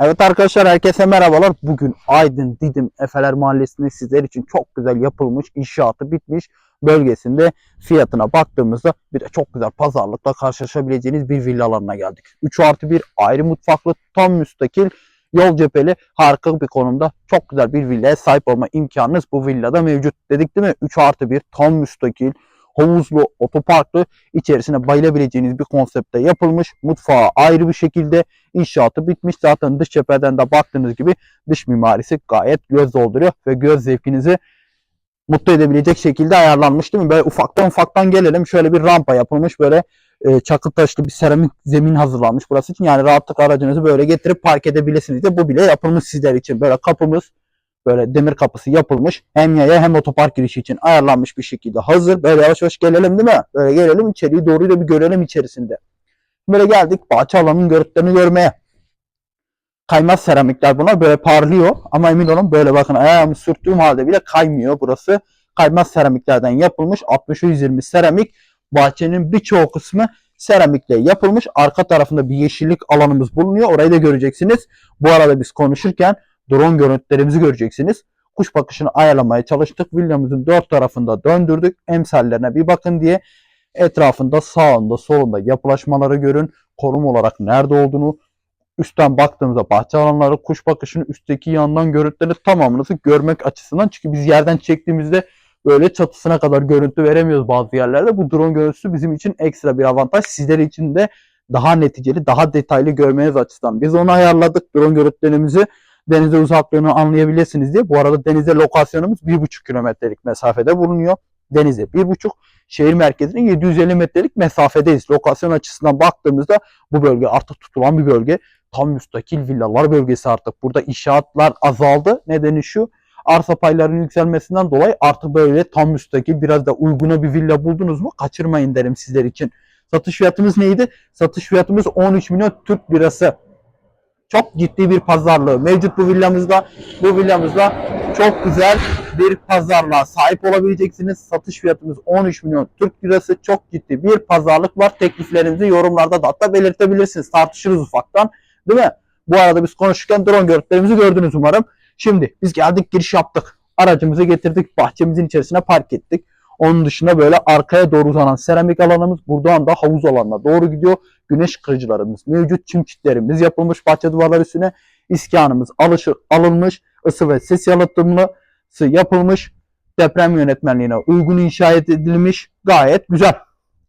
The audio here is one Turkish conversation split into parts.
Evet arkadaşlar herkese merhabalar. Bugün Aydın Didim Efeler Mahallesi'nde sizler için çok güzel yapılmış, inşaatı bitmiş bölgesinde fiyatına baktığımızda bir de çok güzel pazarlıkla karşılaşabileceğiniz bir villa alanına geldik. 3 artı 1 ayrı mutfaklı, tam müstakil, yol cepheli, harika bir konumda çok güzel bir villaya sahip olma imkanınız bu villada mevcut. Dedik değil mi? 3 artı 1 tam müstakil, havuzlu, otoparklı, içerisine bayılabileceğiniz bir konsepte yapılmış. Mutfağı ayrı bir şekilde İnşaatı bitmiş. Zaten dış cepheden de baktığınız gibi dış mimarisi gayet göz dolduruyor ve göz zevkinizi mutlu edebilecek şekilde ayarlanmış değil mi? Böyle ufaktan ufaktan gelelim. Şöyle bir rampa yapılmış. Böyle e, çakıl taşlı bir seramik zemin hazırlanmış burası için. Yani rahatlıkla aracınızı böyle getirip park edebilirsiniz de bu bile yapılmış sizler için. Böyle kapımız böyle demir kapısı yapılmış. Hem yaya hem otopark girişi için ayarlanmış bir şekilde hazır. Böyle yavaş yavaş gelelim değil mi? Böyle gelelim içeriği doğruyu da bir görelim içerisinde. Böyle geldik bahçe alanının görüntülerini görmeye. Kaymaz seramikler bunlar böyle parlıyor ama emin olun böyle bakın ayağımı sürttüğüm halde bile kaymıyor burası. Kaymaz seramiklerden yapılmış 60-120 seramik. Bahçenin birçoğu kısmı seramikle yapılmış. Arka tarafında bir yeşillik alanımız bulunuyor. Orayı da göreceksiniz. Bu arada biz konuşurken drone görüntülerimizi göreceksiniz. Kuş bakışını ayarlamaya çalıştık. Villamızın dört tarafında döndürdük. Emsallerine bir bakın diye etrafında sağında solunda yapılaşmaları görün. Konum olarak nerede olduğunu üstten baktığımızda bahçe alanları kuş bakışını üstteki yandan görüntüleri tamamınızı görmek açısından. Çünkü biz yerden çektiğimizde böyle çatısına kadar görüntü veremiyoruz bazı yerlerde. Bu drone görüntüsü bizim için ekstra bir avantaj. Sizler için de daha neticeli, daha detaylı görmeniz açısından. Biz onu ayarladık. Drone görüntülerimizi denize uzaklığını anlayabilirsiniz diye. Bu arada denize lokasyonumuz 1,5 kilometrelik mesafede bulunuyor. Denize 1,5 şehir merkezine 750 metrelik mesafedeyiz. Lokasyon açısından baktığımızda bu bölge artık tutulan bir bölge. Tam müstakil villalar bölgesi artık. Burada inşaatlar azaldı. Nedeni şu arsa paylarının yükselmesinden dolayı artık böyle tam müstakil biraz da uyguna bir villa buldunuz mu kaçırmayın derim sizler için. Satış fiyatımız neydi? Satış fiyatımız 13 milyon Türk lirası. Çok ciddi bir pazarlığı mevcut bu villamızda. Bu villamızda çok güzel bir pazarlığa sahip olabileceksiniz. Satış fiyatımız 13 milyon Türk lirası. Çok ciddi bir pazarlık var. Tekliflerinizi yorumlarda da hatta belirtebilirsiniz. Tartışırız ufaktan. Değil mi? Bu arada biz konuşurken drone görüntülerimizi gördünüz umarım. Şimdi biz geldik giriş yaptık. Aracımızı getirdik. Bahçemizin içerisine park ettik. Onun dışında böyle arkaya doğru uzanan seramik alanımız buradan da havuz alanına doğru gidiyor. Güneş kırıcılarımız mevcut. Çim çitlerimiz yapılmış bahçe duvarları üstüne. İskanımız alışır, alınmış. ısı ve ses yalıtımlısı yapılmış. Deprem yönetmenliğine uygun inşa edilmiş. Gayet güzel.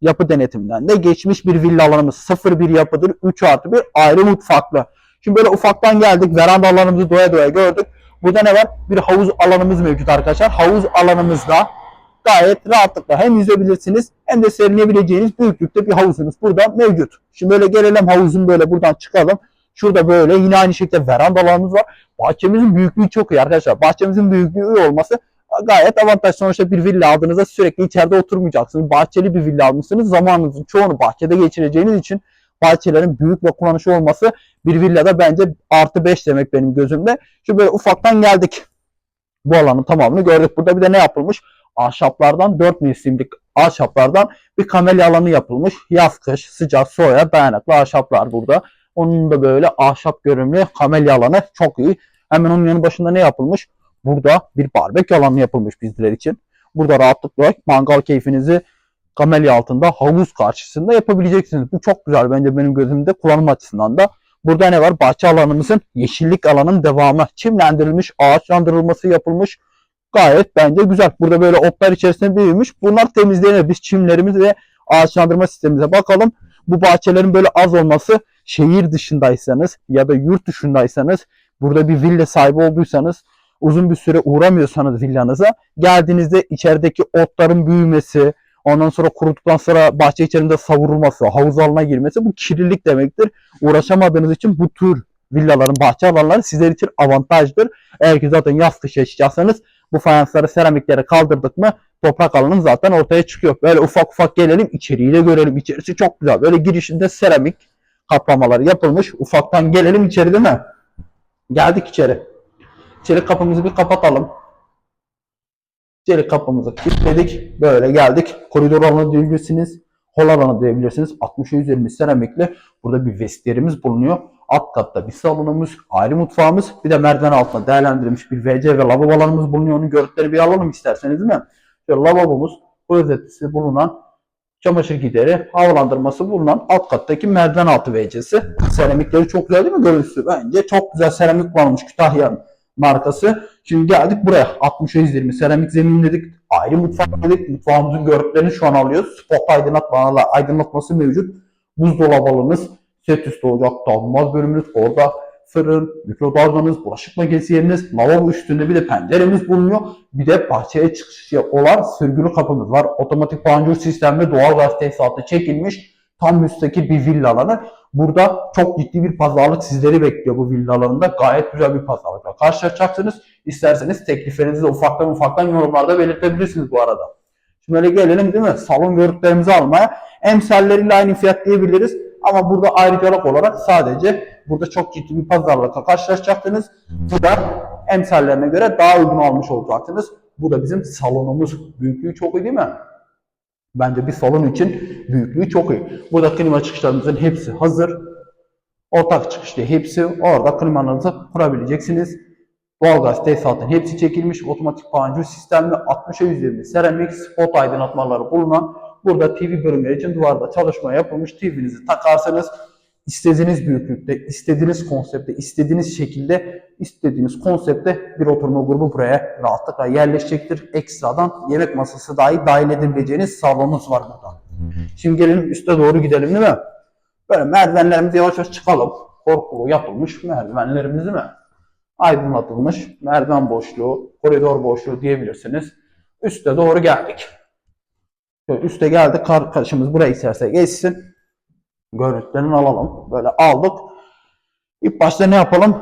Yapı denetiminden de geçmiş bir villa alanımız. 0 yapıdır. 3 artı bir ayrı mutfaklı. Şimdi böyle ufaktan geldik. Veranda alanımızı doya doya gördük. Burada ne var? Bir havuz alanımız mevcut arkadaşlar. Havuz alanımızda gayet rahatlıkla hem yüzebilirsiniz hem de serinleyebileceğiniz büyüklükte bir havuzunuz burada mevcut. Şimdi böyle gelelim havuzun böyle buradan çıkalım. Şurada böyle yine aynı şekilde veranda alanımız var. Bahçemizin büyüklüğü çok iyi arkadaşlar. Bahçemizin büyüklüğü olması gayet avantaj. Sonuçta bir villa aldığınızda sürekli içeride oturmayacaksınız. Bahçeli bir villa almışsınız. Zamanınızın çoğunu bahçede geçireceğiniz için bahçelerin büyük ve kullanışlı olması bir villada bence artı 5 demek benim gözümde. Şu böyle ufaktan geldik. Bu alanın tamamını gördük. Burada bir de ne yapılmış? Ahşaplardan 4 mevsimlik ahşaplardan bir kamelya alanı yapılmış. Yaz kış sıcak soğuğa dayanıklı ahşaplar burada. Onun da böyle ahşap görünümlü kamelya alanı çok iyi. Hemen onun yanı başında ne yapılmış? Burada bir barbekü alanı yapılmış bizler için. Burada rahatlıkla mangal keyfinizi kamelya altında havuz karşısında yapabileceksiniz. Bu çok güzel bence benim gözümde kullanım açısından da. Burada ne var? Bahçe alanımızın yeşillik alanın devamı. Çimlendirilmiş, ağaçlandırılması yapılmış. Gayet bence güzel. Burada böyle otlar içerisinde büyümüş. Bunlar temizlenir. Biz çimlerimiz ve ağaçlandırma sistemimize bakalım. Bu bahçelerin böyle az olması şehir dışındaysanız ya da yurt dışındaysanız burada bir villa sahibi olduysanız uzun bir süre uğramıyorsanız villanıza geldiğinizde içerideki otların büyümesi, ondan sonra kuruduktan sonra bahçe içerisinde savurulması, havuz alanına girmesi bu kirlilik demektir. Uğraşamadığınız için bu tür villaların bahçe alanları sizler için avantajdır. Eğer ki zaten yaz kış yaşayacaksanız bu fayansları, seramikleri kaldırdık mı toprak alanı zaten ortaya çıkıyor. Böyle ufak ufak gelelim içeriği de görelim. İçerisi çok güzel. Böyle girişinde seramik kaplamaları yapılmış. Ufaktan gelelim içeri değil mi? Geldik içeri. İçeri kapımızı bir kapatalım. İçeri kapımızı kilitledik. Böyle geldik. Koridor alanı diyebilirsiniz. Hol alanı diyebilirsiniz. 60'a 120 seramikli. Burada bir vestiyerimiz bulunuyor. Alt katta bir salonumuz, ayrı mutfağımız, bir de merdiven altında değerlendirilmiş bir WC ve lavabolarımız bulunuyor. Onun görüntüleri bir alalım isterseniz değil mi? Şöyle lavabomuz, klozetisi bulunan, çamaşır gideri, havalandırması bulunan alt kattaki merdiven altı WC'si. Seramikleri çok güzel değil mi görüntüsü? Bence çok güzel seramik kullanılmış Kütahya'nın markası. Şimdi geldik buraya. 60 120 seramik zemin dedik. Ayrı mutfak dedik. Mutfağımızın görüntülerini şu an alıyoruz. Spot aydınlatmalarla aydınlatması mevcut. Buzdolabımız, set üstü ocak, davulmaz bölümümüz, orada fırın, mikrodalganız, bulaşık makinesi yeriniz, lavabo üstünde bir de penceremiz bulunuyor. Bir de bahçeye çıkışı olan sürgülü kapımız var. Otomatik panjur sistemli doğal gaz tesisatı çekilmiş. Tam müstakil bir villa alanı. Burada çok ciddi bir pazarlık sizleri bekliyor bu villa alanında. Gayet güzel bir pazarlıkla karşılaşacaksınız. İsterseniz tekliflerinizi de ufaktan ufaktan yorumlarda belirtebilirsiniz bu arada. Şimdi öyle gelelim değil mi? Salon görüntülerimizi almaya. Emsalleriyle aynı fiyat diyebiliriz. Ama burada ayrıcalık olarak sadece burada çok ciddi bir pazarlıkla karşılaşacaksınız. Bu da emsallerine göre daha uygun almış olacaksınız. Bu da bizim salonumuz. Büyüklüğü çok iyi değil mi? Bence bir salon için büyüklüğü çok iyi. Burada klima çıkışlarımızın hepsi hazır. Ortak çıkışta hepsi. Orada klimanızı kurabileceksiniz. Doğalgaz tesisatın hepsi çekilmiş. Otomatik panjur sistemli 60'a 120 seramik spot aydınlatmaları bulunan burada TV bölümleri için duvarda çalışma yapılmış. TV'nizi takarsanız istediğiniz büyüklükte, istediğiniz konsepte, istediğiniz şekilde, istediğiniz konsepte bir oturma grubu buraya rahatlıkla yerleşecektir. Ekstradan yemek masası dahi dahil edebileceğiniz salonunuz var burada. Şimdi gelelim üste doğru gidelim değil mi? Böyle merdivenlerimizi yavaş yavaş çıkalım. Korkulu yapılmış merdivenlerimiz değil mi? Aydınlatılmış merdiven boşluğu, koridor boşluğu diyebilirsiniz. Üste doğru geldik. Şöyle üste geldik. Karşımız buraya isterse geçsin. Görüntülerini alalım. Böyle aldık. İlk başta ne yapalım?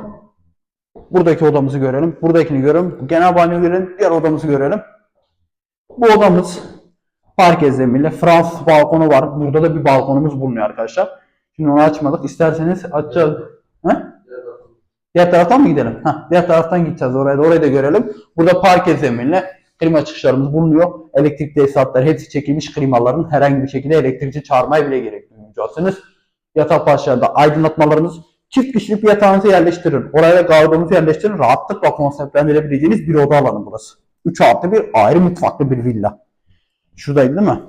Buradaki odamızı görelim. Buradakini görelim. Genel banyo görelim. Diğer odamızı görelim. Bu odamız parke zeminli. Fransız balkonu var. Burada da bir balkonumuz bulunuyor arkadaşlar. Şimdi onu açmadık. İsterseniz açacağız. He? Diğer taraftan mı gidelim? Heh, diğer taraftan gideceğiz oraya da. Orayı da görelim. Burada parke zeminli klima çıkışlarımız bulunuyor. Elektrik tesisatları hepsi çekilmiş klimaların herhangi bir şekilde elektrikçi çağırmaya bile gerek duymayacaksınız. Yatak başlarında aydınlatmalarımız çift kişilik bir yatağınızı yerleştirin. Oraya gardırobunuzu yerleştirin. Rahatlıkla konseptlendirebileceğiniz bir oda alanı burası. 3 artı bir ayrı mutfaklı bir villa. Şuradaydı değil mi?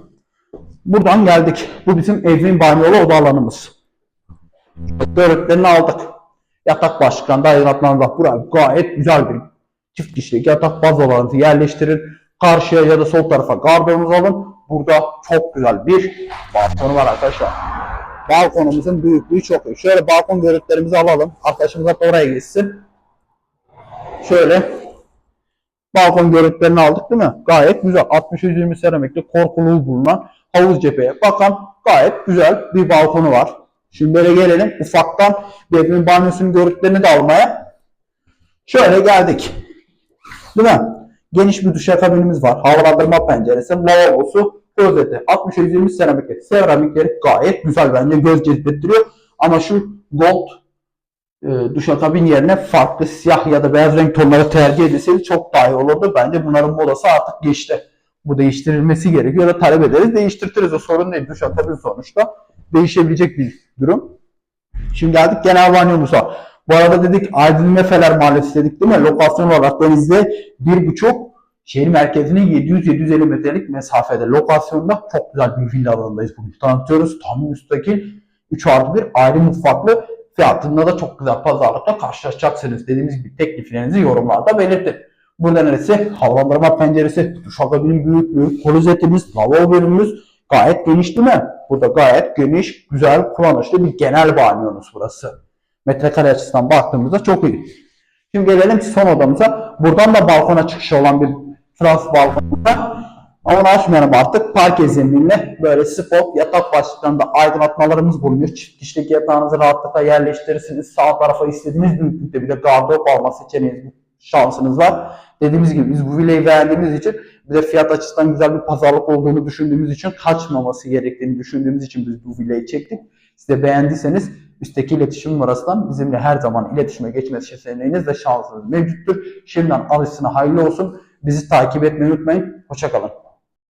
Buradan geldik. Bu bizim evin banyolu oda alanımız. Görüntülerini aldık. Yatak başlıklarında aydınlatmalarında buraya gayet güzel bir çift kişilik yatak baz olanınızı yerleştirin. Karşıya ya da sol tarafa gardırobunuzu alın. Burada çok güzel bir balkonu var arkadaşlar. Balkonumuzun büyüklüğü çok iyi. Şöyle balkon görüntülerimizi alalım. Arkadaşımız hatta oraya gitsin. Şöyle balkon görüntülerini aldık değil mi? Gayet güzel. 60-120 seramikli korkuluğu bulunan havuz cepheye bakan gayet güzel bir balkonu var. Şimdi böyle gelelim ufaktan bebeğin banyosunun görüntülerini de almaya. Şöyle geldik. Değil mi? Geniş bir duşakabinimiz var. Havalandırma penceresi, lavabosu, klozeti. 60-120 seramikli. Seramikleri gayet güzel bence göz cezbettiriyor. Ama şu gold e, duşakabin yerine farklı siyah ya da beyaz renk tonları tercih edilseydi çok daha iyi olurdu. Bence bunların modası artık geçti. Bu değiştirilmesi gerekiyor ya da talep ederiz değiştirtiriz. O sorun değil. Duşakabin sonuçta değişebilecek bir durum. Şimdi geldik genel banyomuza. Bu arada dedik Aydın Mefeler Mahallesi dedik değil mi? Lokasyon olarak bir buçuk şehir merkezine 700-750 metrelik mesafede. Lokasyonda çok güzel bir villa alanındayız bugün. Tanıtıyoruz. Tam müstakil 3 artı 1 ayrı mutfaklı fiyatında da çok güzel pazarlıkla karşılaşacaksınız. Dediğimiz gibi tekliflerinizi yorumlarda belirtin. Burada neresi? Havalandırma penceresi, duşakabinin büyüklüğü, klozetimiz, lavabo bölümümüz gayet geniş değil mi? Burada gayet geniş, güzel, kullanışlı bir genel banyomuz burası. Metrekare açısından baktığımızda çok iyi. Şimdi gelelim son odamıza. Buradan da balkona çıkışı olan bir Fransız balkonu var. Ama onu açmayalım artık. Parke zeminli böyle spot yatak başlıklarında aydınlatmalarımız bulunuyor. Çift kişilik yatağınızı rahatlıkla yerleştirirsiniz. Sağ tarafa istediğiniz büyüklükte bir de gardırop alma seçeneğiniz şansınız var. Dediğimiz gibi biz bu villayı beğendiğimiz için bir de fiyat açısından güzel bir pazarlık olduğunu düşündüğümüz için kaçmaması gerektiğini düşündüğümüz için biz bu villayı çektik. Siz de beğendiyseniz üstteki iletişim numarasından bizimle her zaman iletişime geçme seçeneğiniz ve şansınız mevcuttur. Şimdiden alışsına hayırlı olsun. Bizi takip etmeyi unutmayın. Hoşçakalın.